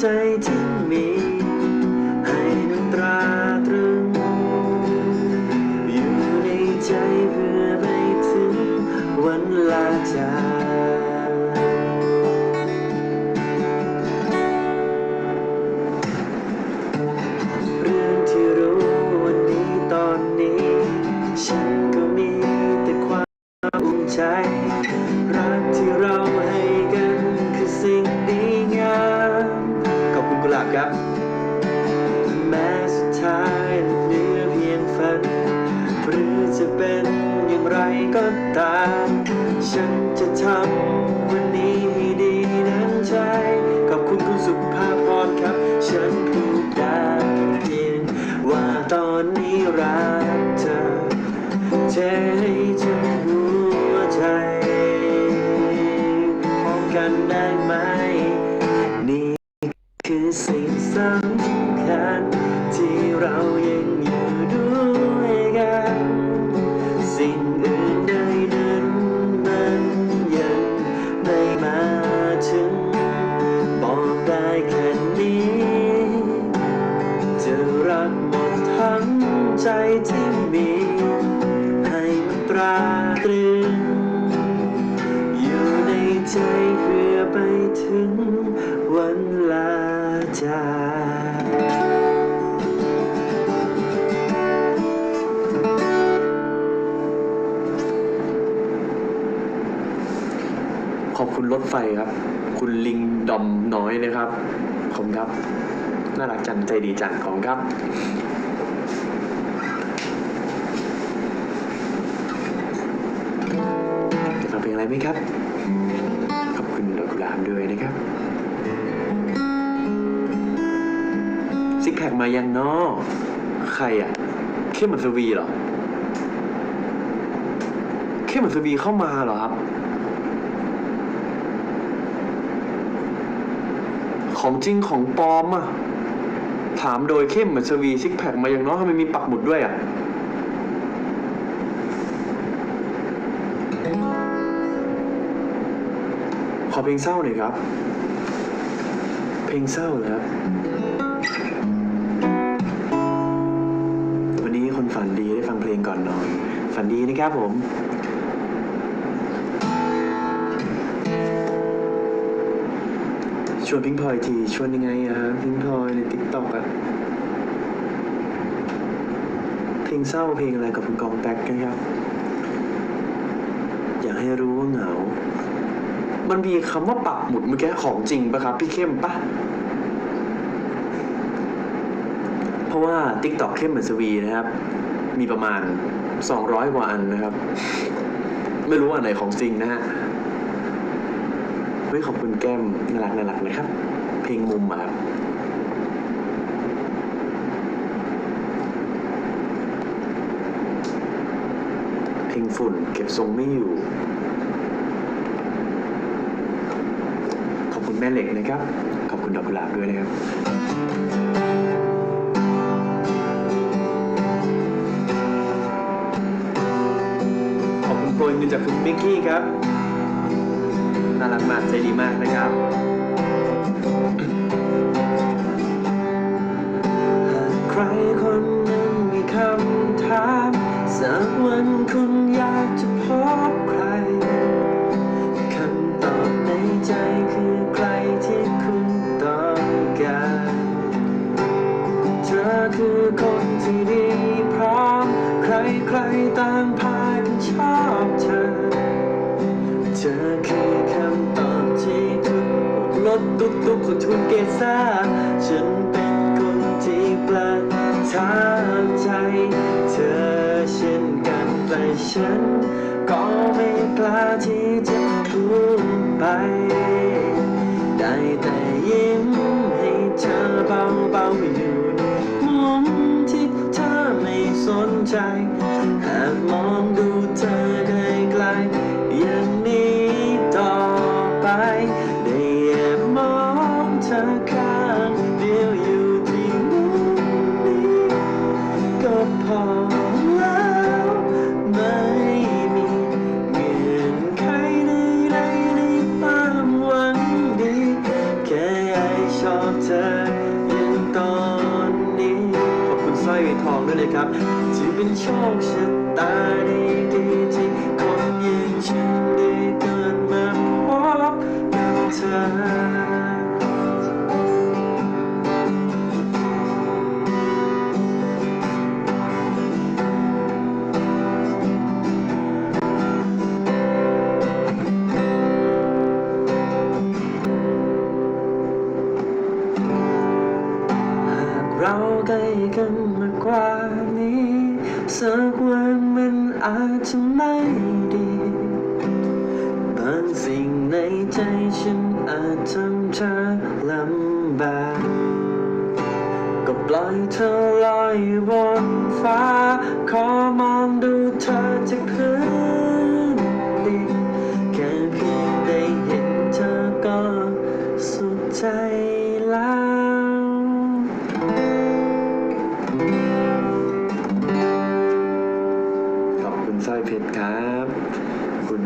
ใจ กุหลาบครับ แม้สุดท้ายเหลือเพียงฝัน หรือจะเป็นอย่างไรก็ตาม ฉันจะทำำคัญที่เรายัง คุณรถไฟครับ คุณลิงดอมน้อยนะครับขอบคุณครับ น่ารักจังใจดีจังของครับ จะฟังเพลงอะไรไหมครับ ขอบคุณดอกกุหลาบด้วยนะครับซิกแพคมายังนอใครอะ เข้มเหมือนสวีเหรอ เข้มเหมือนสวีเข้ามาเหรอครับ ของจริงของปลอมอะถามโดยเข้มเหมือนสวีซิกแพคมาอยังเนาะทำไมมีปักหมุดด้วยอะขอเพลงเศร้าหน่อยครับ เพลงเศร้าเหรอครับวันนี้คนฝันดีได้ฟังเพลงก่อนนอน ฝันดีนะครับผม ชวนพิงพลอยทีชวนยังไงอะฮะพิงพลอยในติ๊กต็อกอะเพลงเศร้าเพลงอะไรกับคุณกองแตกนะครับ อยากให้รู้ว่าเหงา มันมีคำว่าปักหมุดเมื่อกี้ของจริงปะครับ พี่เข้มปะเพราะว่า t ิ k t o k เข้มเหมือนสวีนะครับ มีประมาณ 200 กว่าอันนะครับ ไม่รู้อันไหนของจริงนะฮะ เฮ้ยขอบคุณแก้มน่ารักน่ารักนะครับ เพลงมุมอะครับเพลงฝุ่นเก็บทรงไม่อยู่ ขอบคุณแม่เหล็กนะครับ ขอบคุณดอกกุหลาบด้วยนะครับขอบคุณโปรยเงินจากคุณมิกกี้ครับ รักมากใจดีมากนะครับ ตุกของทุนเกซ่าฉันเป็นคนที่ประทับใจเธอเช่นกันแต่ฉันก็ไม่กล้าที่จะพูดไป ได้แต่ยิ้มให้เธอเบาๆอยู่มุมที่เธอไม่สนใจหากมอง ดูเธอจากพื้นดินแค่เพียงได้เห็นเธอก็สุขใจแล้วขอบคุณสร้อยเพชรครับขอบคุณ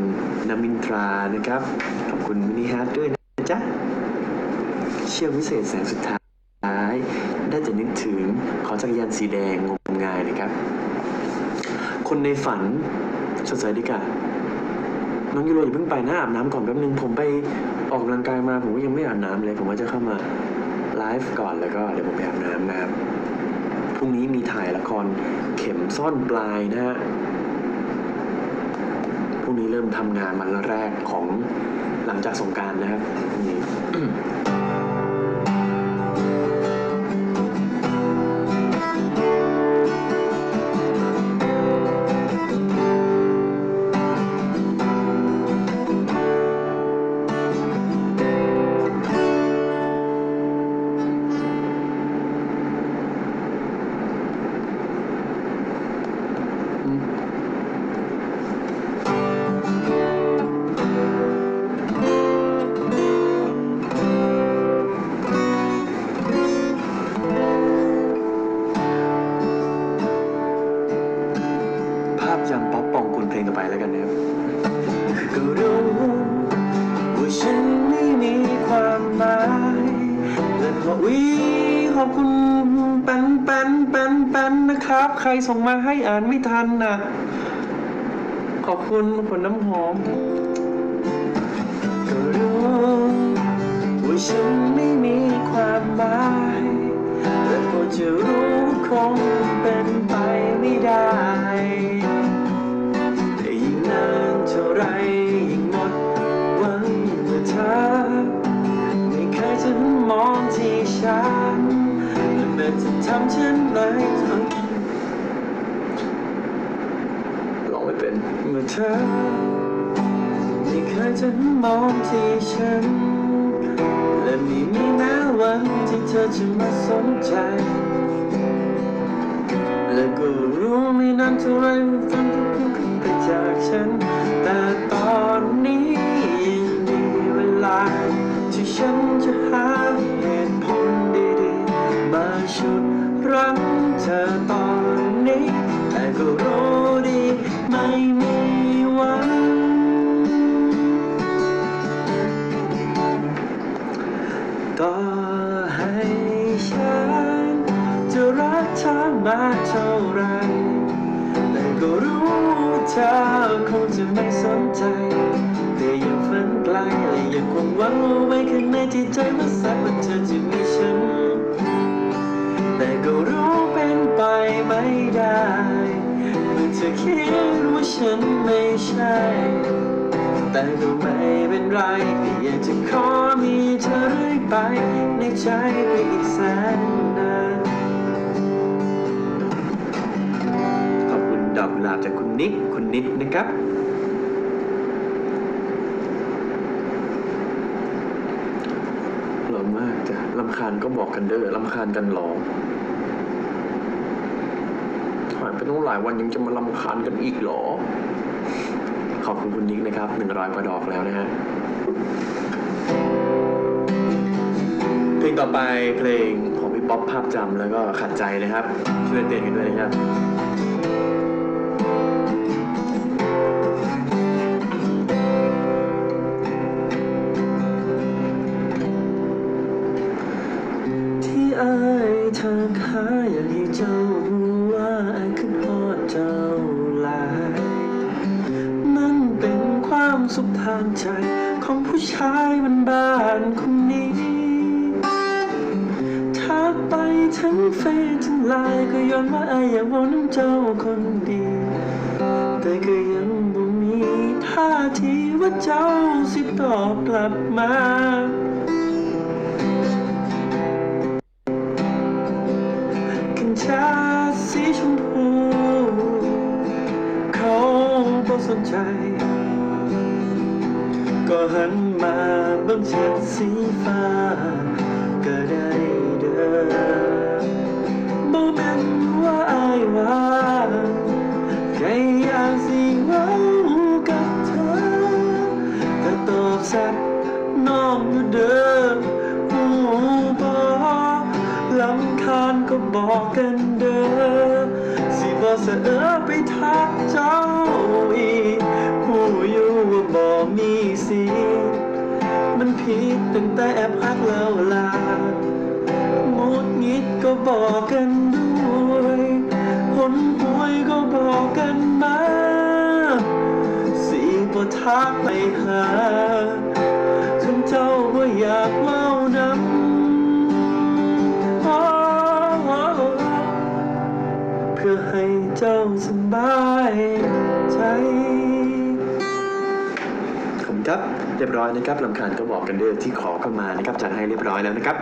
นามินทรานะครับ ขอบคุณมินิฮาร์ดด้วยนะจ๊ะ เชื่อมวิเศษแสงสุดท้าย ได้แต่นึกถึงขอจักรยานสีแดงงมงายนะครับ คนในฝันสดใสดีกว่าน้องยูโรอย่าเพิ่งไปนะอาบน้ำก่อนแป๊บนึงผมไปออกกำลังกายมาผมก็ยังไม่อาบน้ำเลย ผมว่าจะเข้ามาไลฟ์ก่อนแล้วก็เดี๋ยวผมไปอาบน้ำนะครับพรุ่งนี้มีถ่ายละครเข็มซ่อนปลายนะฮะพรุ่งนี้เริ่มทำงานวันแรกของหลังจากสงการนะครับพรุ่งนี้ อบคุณปันปันปันปันนะครับ ใครส่งมาให้อ่านไม่ทันน่ะขอบคุณผลน้ำหอมก็รู้ว่าฉันไม่มีความหมายแต่พอจะรู้คงเป็นไปไม่ได้แต่ยิ่งนานเท่าไรยิ่งหมดหวังเมื่อเธอไม่เคยจะมองที่ฉัน ทำเช่นไรลองไม่เป็นเมื่อเธอไม่เคยจะมองที่ฉัน และไม่มีแม้วันที่เธอจะมาสนใจ และก็รู้ไม่นานเท่าไรว่าฝันก็เพิ่งไปจากฉัน แต่ตอนนี้ยังมีเวลาที่ฉันจะหาุดรั้งเธอตอนนี้ แต่ก็รู้ดีไม่มีวัน ต่อให้ฉันจะรักเธอมากเท่าไร แต่ก็รู้เธอคงจะไม่สนใจแต่ยังฝันไกลและยังคงหวังเอาไว้ข้างในที่ใจว่าสักวันเธอจะมีฉัน ก็รู้เป็นไปไม่ได้เมื่อเธอคิดว่าฉันไม่ใช่ แต่ก็ไม่เป็นไรก็อยากจะขอมีเธอเรื่อยไป ในใจไปอีกแสนนานขอบคุณดอกกุหลาบจากคุณนิกคุณนิดนะครับล่อมากจ้ะลำคาญก็บอกกันเด้อลำคาญกันหรอ หายไปต้งหลายวันยังจะมาลำคาญกันอีกเหรอ ขอบคุณคุณนิกนะครับหนึ่งร้อยกว่าดอกแล้วนะฮะเพลงต่อไปเพลงของพี่ป๊อปภาพจำแล้วก็ขัดใจนะครับช่วยเต้นกันด้วยนะครับที่อายทางหาอยากให้เจ้า สุขทางใจ ของผู้ชายมันบ้านคนนี้ทักไปทั้งเฟซทั้งไลน์ก็ย้อนว่าไอ้อยากว่าน้ำเจ้าคนดี แต่ก็ยังบ่มีท่าทีว่าเจ้าสิตอบกลับมากัญชาสีชมพู เขาบ่สนใจ ก็หันมาบิ่งฉันสีฟ้า ก็ได้เด้อบ่แม่นว่าอายว่าแค่อยากสิเว้ากับเธอแต่ตอบแซ่บน้องอยู่เด้อหูบ่ลำคาญก็บอกกันเด้อสิบ่เสออไปทักเจ้า ผิดตั้งแต่แอบฮักแล้วล่ะหงุดงิดก็บอกกันด้วยหนหวยก็บอกกันมาสิบ่ทักไปหาถึงเจ้าว่าอยากเล่านำอ๋อเพื่อให้เจ้าสบายใจ เรียบร้อยนะครับลำคาญก็บอกกันเด้อที่ขอเข้ามานะครับจัดให้เรียบร้อยแล้วนะครับ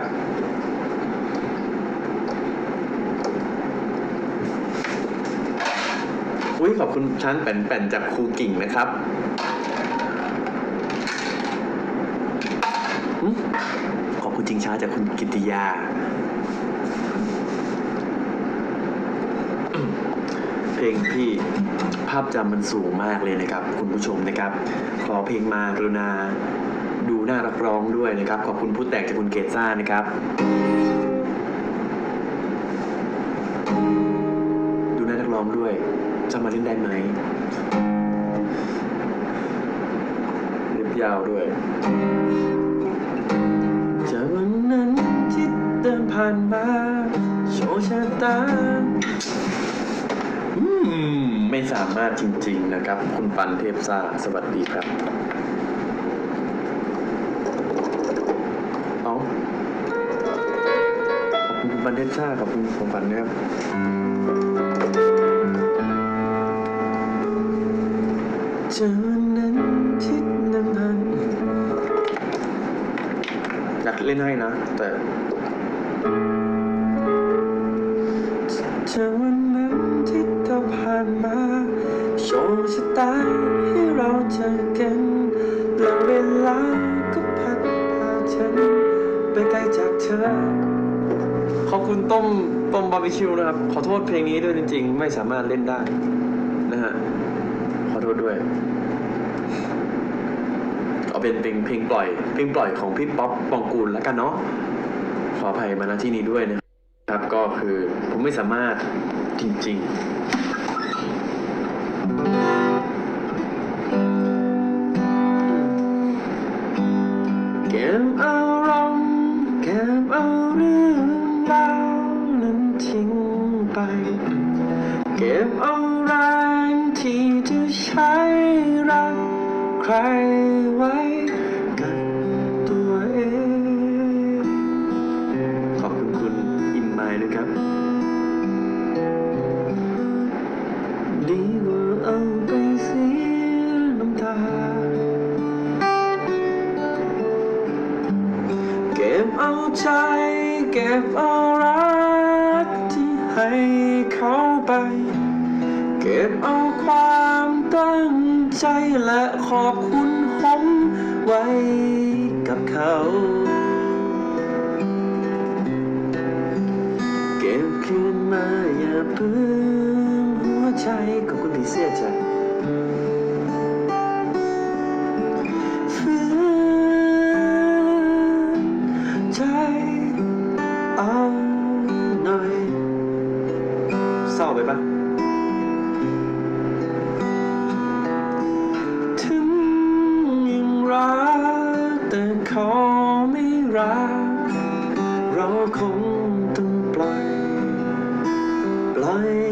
อุ้ยขอบคุณช้างแป่นๆจากครูกิ่งนะครับขอบคุณจริงช้าจากคุณกิติยาเพลงพี่ภาพจำมันสูงมากเลยนะครับ คุณผู้ชมนะครับ ขอเพลงมากรุณา ดูน่ารักร้องด้วยนะครับ ขอบคุณผู้แต่งจากคุณเกตซ่านะครับ ดูน่ารักร้องด้วยจะมาเล่นได้ไหมเล็บยาวด้วยจากวันนั้นที่เดินผ่านมาโชว์ชะตา อืม ไม่สามารถจริง ๆ นะครับ คุณปันเทพซ่าสวัสดีครับเอาคุณปันเทพซ่าขอบคุณคุณปันนะครับเจอนนั้นที่นำพันอยากเล่นให้นะ แต่ ชะตาให้เราเจอกันแล้วเวลาก็พัดพาฉันไปไกลจากเธอ ขอบคุณต้มต้มบาร์บีคิวนะครับ ขอโทษเพลงนี้ด้วยจริง ๆ ไม่สามารถเล่นได้นะฮะ ขอโทษด้วย เอาเป็นเพลงเพลงปล่อย เพลงปล่อยของพี่ป๊อปปองกูลแล้วกันเนาะ ขออภัยมาณที่นี้ด้วยนะครับ ก็คือผมไม่สามารถจริง ๆ ใครไมาอย่าเพิ่งหัวใจกับคุณที่เสียใจฝืนใจเอาหน่อยเศร้าไปปะถึงยังรักแต่เขาไม่รัก เราคงต้องปล่อย ป